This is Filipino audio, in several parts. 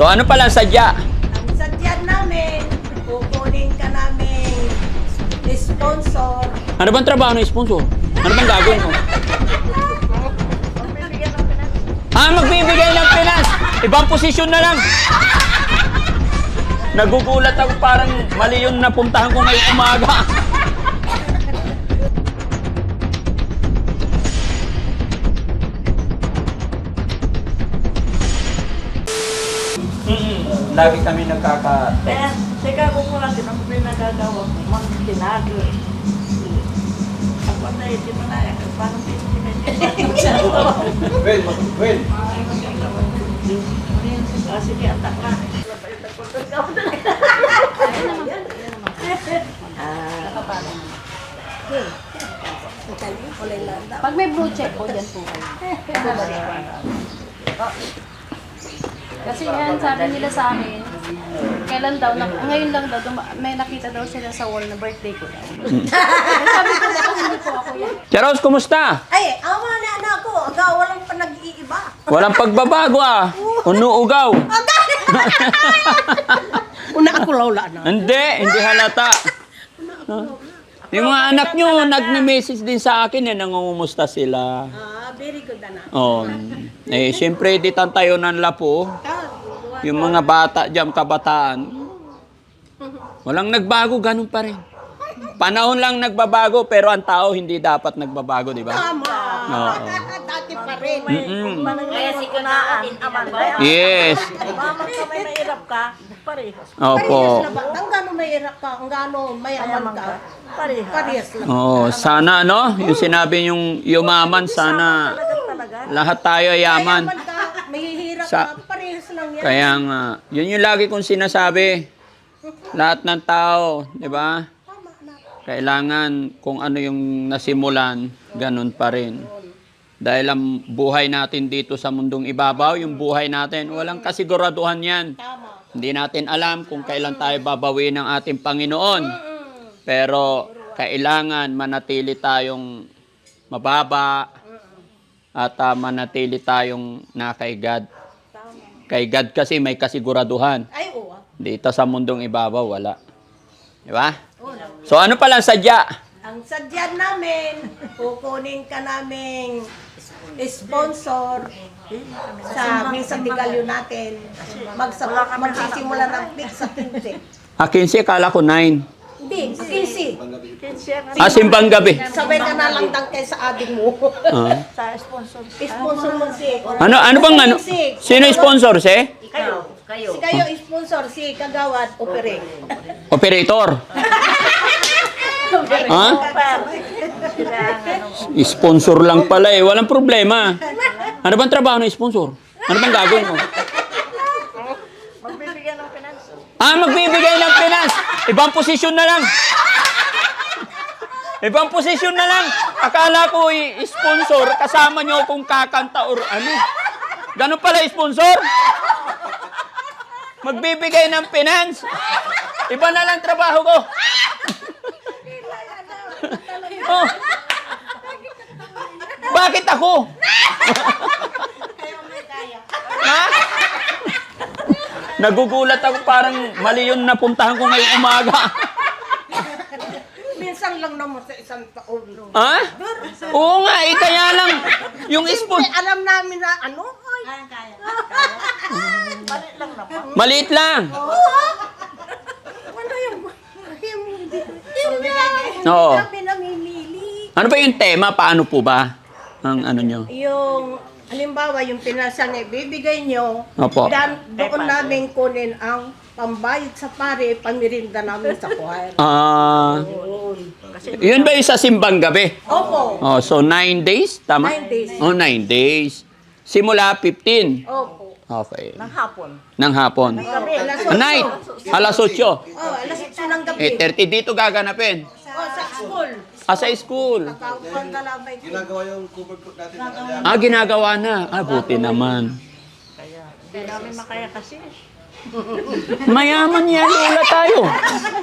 So ano pala ang sadya? Ang sadyan namin, kukunin ka namin sponsor. Ano bang trabaho ng sponsor? Ano bang gagawin mo? Ah, magbibigay ng pinas! Ibang posisyon na lang! Nagugulat ako parang mali yung napuntahan ko ngayong umaga. Lagi kami nagkaka Kaya, teka ko muna, sino ko pinagagawa ko? Mang tinago. Ako na, hindi mo na, paano? Well, well. Ah, sige, atak na. Pag may blue check po, dyan po kayo. Kasi yan, sabi nila sa amin, kailan daw, na, ngayon lang daw, duma- may nakita daw sila sa wall na birthday ko daw. sabi ko daw, hindi po ako yan. Charos, kumusta? Ay, awa na na ako. Aga, walang pa nag-iiba. Walang pagbabago ah. Unuugaw. Una ako lawla na. Hindi, hindi halata. Huh? Yung mga anak nyo, nag-message din sa akin eh, nangungumusta sila. Ah, very good na. Oh, eh, siyempre, di tayo ng lapo. Yung mga bata dyan, kabataan. Walang nagbago, ganun pa rin. Panahon lang nagbabago, pero ang tao hindi dapat nagbabago, di ba? Tama. Oo. Dati pa rin. Mm-mm. Kaya si kunaan. Yes. Mama ka may nairap ka, parehas. Opo. Ang gano'n mahirap ka, ang gano'n mayaman ka. Parehas. Parehas lang. Oh, sana no, yung sinabi yung yumaman, sana lahat tayo yaman. Mayaman ka, mahihirap Sa- ka. Kaya nga, yun yung lagi kong sinasabi. Lahat ng tao, di ba? Kailangan kung ano yung nasimulan, ganun pa rin. Dahil ang buhay natin dito sa mundong ibabaw, yung buhay natin, walang kasiguraduhan yan. Hindi natin alam kung kailan tayo babawi ng ating Panginoon. Pero kailangan manatili tayong mababa at ah, manatili tayong na kay God. Kay God kasi may kasiguraduhan. Ay, oo. Dito sa mundong ibabaw, wala. Di ba? So ano pala ang sadya? Ang sadyan namin, kukunin ka namin sponsor sa Misa Tigalyo natin. Magsa magsisimula ng fix sa 15. Ah, 15, kala ko 9. Hindi, 15. Ah, simbang gabi. Sabay ka na lang tangkay sa ading mo. Ah. Sa sponsor. sponsor mo si... Ano, ano bang ano? Sino sponsor, si? Kayo, kayo. Si kayo sponsor, si Kagawad Operate. Operator. ha? Sponsor lang pala eh. Walang problema. Ano bang trabaho ng sponsor? Ano bang gagawin mo? Magbibigyan ng finance. Ah, magbibigay ng pinas. Ibang posisyon na lang. Ibang posisyon na lang. Akala ko i- sponsor, kasama nyo kung kakanta or ano. Ganun pala sponsor? Magbibigay ng finance. Iba na lang trabaho ko. oh. Bakit ako? ha? Nagugulat ako parang mali yung napuntahan ko ngayong umaga. Lang naman sa isang taon. ha? Oo nga, eh, kaya lang. Yung Siyempre, alam namin na ano? Ay, Mali lang naman. maliit lang. ano yung... yung hindi Oo. kami namimili. Ano ba yung tema? Paano po ba? Ang ano nyo? Yung, halimbawa, yung pinasa na ibibigay nyo, Opo. dan, doon namin kunin ang pambayad sa pare, pamirinda namin sa choir. Ah, yun ba yung sa simbang gabi? Opo. Oh, so nine days? Tama? Nine days. Oh, nine days. Simula 15. Opo. Okay. Ng hapon. Ng hapon. Gabi, alas Night. Alas 8. Oh, alas 8 ng gabi. 8.30 dito gaganapin. Oh, sa school. Ah, sa school. Kaupan na ko. Ginagawa yung cover fruit natin. Ah, ginagawa na. Ah, buti naman. Kaya, hindi namin makaya kasi. Mayaman yan, wala tayo.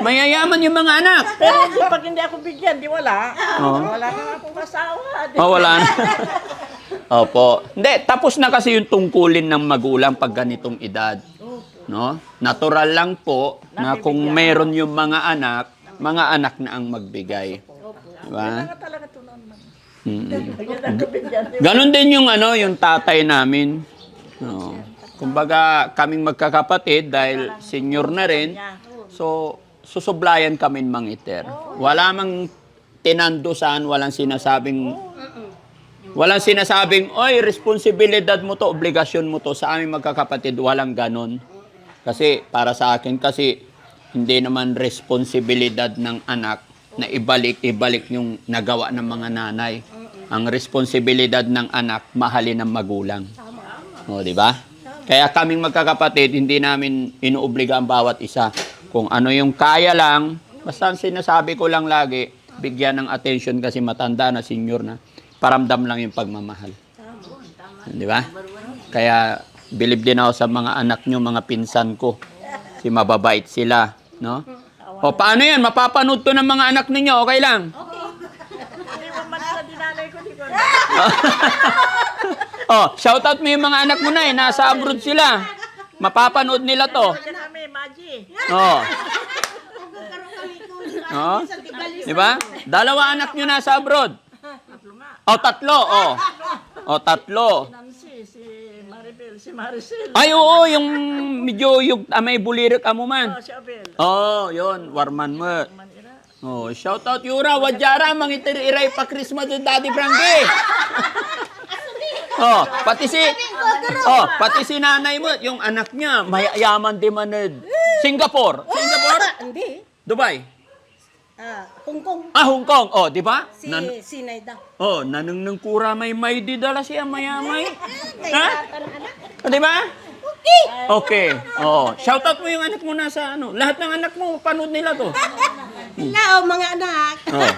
Mayayaman yung mga anak. Pero hindi, pag hindi ako bigyan, di wala. Oo. Wala na akong asawa. Di, Oh, wala na. Opo. Hindi, tapos na kasi yung tungkulin ng magulang pag ganitong edad. No? Natural lang po na kung meron yung mga anak, mga anak na ang magbigay. Diba? Talaga ito noon. Mm-mm. Binigyan Ganon din yung ano, yung tatay namin. No. Kumbaga, kaming magkakapatid dahil senior na rin. So, susublayan kami mangiter. Wala mang tinandusan, walang sinasabing Walang sinasabing, oy, responsibilidad mo to, obligasyon mo to. Sa aming magkakapatid, walang ganon. Kasi, para sa akin, kasi, hindi naman responsibilidad ng anak na ibalik, ibalik yung nagawa ng mga nanay. Ang responsibilidad ng anak, mahalin ng magulang. O, di ba? Kaya kaming magkakapatid, hindi namin inuobliga ang bawat isa. Kung ano yung kaya lang, basta ang sinasabi ko lang lagi, bigyan ng attention kasi matanda na, senior na, paramdam lang yung pagmamahal. Di ba? Kaya, bilib din ako sa mga anak nyo, mga pinsan ko. Si mababait sila, no? O paano yan? Mapapanood to ng mga anak ninyo, okay lang? Ko. Oh, shoutout mo yung mga anak mo na eh, nasa abroad sila. Mapapanood nila to. Kami, Maji. Oh. Oh. Di ba? Dalawa anak nyo nasa abroad. Oh, tatlo. Oh. Oh, tatlo. Nancy, si Maribel, si Maricel. Ay, oo, yung medyo yung ah, may bulirik amo man. Oh, si Abel. Oh, yon warman mo. Manira. Oh, shout out Yura, wadyara, mangitir-iray pa Christmas ni Daddy Frankie. oh, pati si Oh, pati si nanay mo, yung anak niya, mayayaman din maned. Singapore. Singapore? Hindi. Dubai. Ah, Hong Kong. Ah, Hong Kong. Oh, di ba? Si Nan- Sinay daw. oh, nanang ng kura may may di dala siya mayamay. Kaya ha? Oh, di ba? Okay. Okay. Oh, shout out mo yung anak mo nasa ano. Lahat ng anak mo, panood nila to. Hello, mga anak. Oh.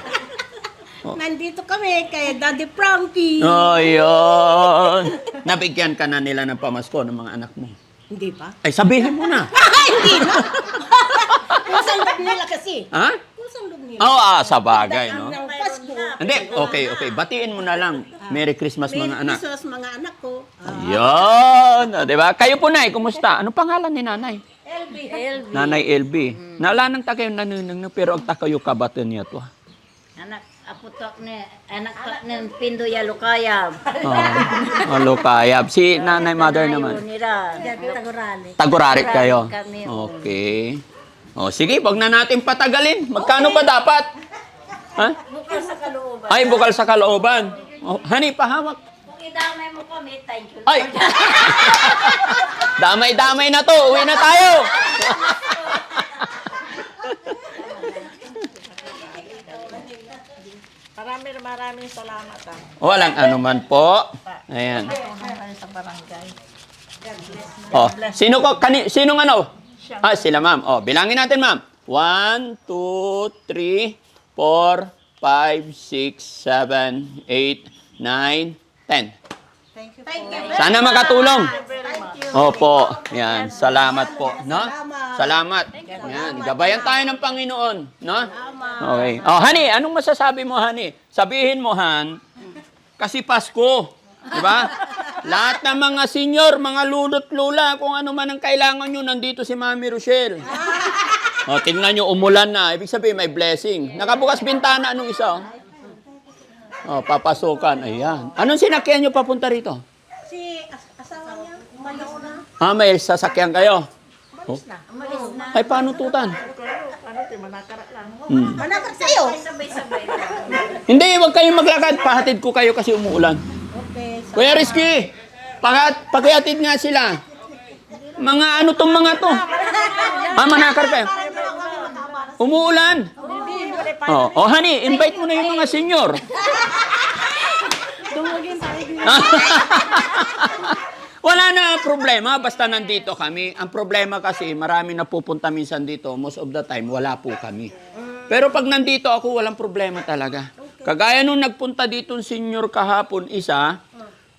Nandito kami kay Daddy Frankie. Oh, yun. Nabigyan ka na nila ng pamasko ng mga anak mo. Hindi pa? Ay, sabihin mo na. Hindi na. Kusang loob nila kasi. Ha? Kusang loob nila. Oo, ah, sa bagay, no? Ang Pasko. Hindi, okay, okay. Batiin mo na lang. Merry Christmas, Merry mga anak. Christmas, mga anak ko. Ah, Yun. Ah, Di ba? Kayo po, Nay, kumusta? Ano pangalan ni Nanay? LB. LB. Nanay LB. Naala ng tagay nanunang pero ang takayo kabatan niya to. Anak, aputok ni, anak pa ni Pindo Yalukayab. Oh, alo kayab. Si Nanay Mother naman. Nira. Tagurali. Tagorarit kayo. Kami. Okay. O, sige, wag na natin patagalin. Magkano ba dapat? Ha? Bukal sa kalooban. Ay, bukal sa kalooban. Oh, honey, pahawak. Kung idamay mo kami, thank you. Ay! Damay-damay na to. Uwi na tayo. Maraming maraming salamat ah. Walang anuman po. Ayan. Tayo sa barangay. Oh, sino ko kani sinong ano? Ah, sila ma'am. Oh, bilangin natin ma'am. 1 2 3 4 5 6 7 8 9 10. Thank you. Sana makatulong. Opo. Yan, salamat po, no? Salamat. Yan, gabayan tayo ng Panginoon, no? Okay. Oh, honey, anong masasabi mo, honey? Sabihin mo, Han, kasi Pasko, di ba? Lahat ng mga senior, mga lulot lula, kung ano man ang kailangan nyo, nandito si Mami Rochelle. Oh, tingnan nyo, umulan na. Ibig sabihin, may blessing. Nakabukas bintana anong isa, oh. Oh, papasukan. Ayan. Anong sinakyan nyo papunta rito? Si as- asawa niya, na. Ah, may sasakyan kayo. Oh. Umalis na. Ay, paano tutan? Ano, ti manakara lang. Hmm. Manakot sa'yo. Sabay-sabay. Hindi, huwag kayong maglakad. Pahatid ko kayo kasi umuulan. Okay. Kuya Rizky, pakat, pakihatid nga sila. Mga ano tong mga to? Ah, manakar kayo. Umuulan. Oh, oh honey, invite mo na yung mga senior. Dumugin tayo. Wala na problema, basta nandito kami. Ang problema kasi, marami na pupunta minsan dito. Most of the time, wala po kami. Pero pag nandito ako, walang problema talaga. Kagaya nung nagpunta dito yung senior kahapon, isa,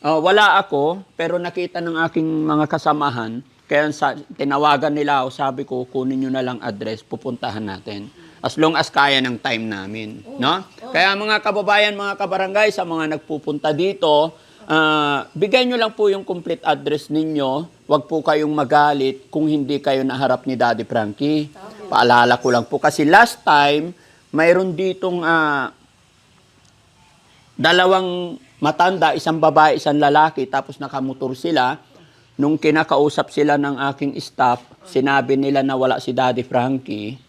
ah, wala ako, pero nakita ng aking mga kasamahan, kaya sa, tinawagan nila ako, sabi ko, kunin nyo na lang address, pupuntahan natin. As long as kaya ng time namin. No? Kaya mga kababayan, mga kabarangay, sa mga nagpupunta dito, Ah, bigay nyo lang po yung complete address ninyo. Huwag po kayong magalit kung hindi kayo naharap ni Daddy Frankie. Paalala ko lang po. Kasi last time, mayroon ditong ah, dalawang matanda, isang babae, isang lalaki, tapos nakamotor sila. Nung kinakausap sila ng aking staff, sinabi nila na wala si Daddy Frankie.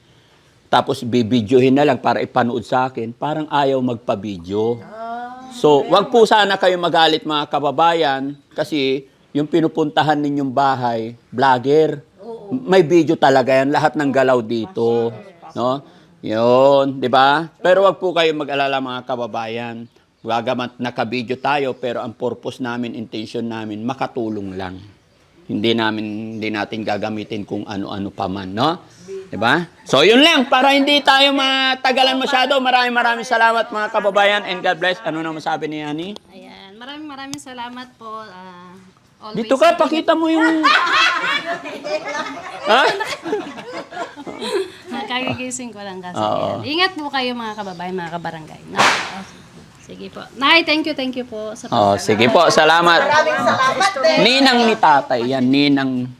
Tapos bibidyohin na lang para ipanood sa akin. Parang ayaw magpa-video. So, wag po sana kayo magalit mga kababayan kasi yung pinupuntahan ninyong bahay, vlogger. May video talaga yan, lahat ng galaw dito, no? Yun, 'di ba? Pero wag po kayo mag-alala mga kababayan. Gagamat naka-video tayo pero ang purpose namin, intention namin makatulong lang. Hindi namin hindi natin gagamitin kung ano-ano pa man, no? 'Di ba? So, yun lang para hindi tayo matagalan masyado. Maraming maraming salamat mga kababayan and God bless. Ano na masabi ni Ani? Ayan, maraming maraming salamat po. ah, always Dito ka, pakita mo yung... ha? Kagigising ko lang kasi. Oo. yan. Ingat po kayo mga kababayan, mga kabarangay. No? Sige po. Nay, thank you, thank you po. Sa Oh, sige po, salamat. Maraming salamat din. Ninang ni tatay, yan, ninang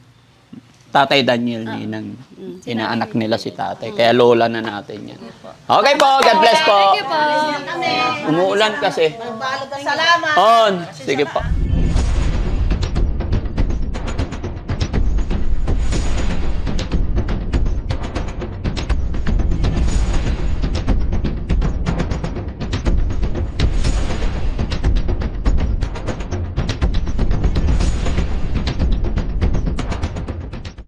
tatay Daniel, ninang inaanak nila si tatay. Kaya lola na natin yan. Okay po, God bless po. Thank you po. Umuulan kasi. Salamat. On, sige po.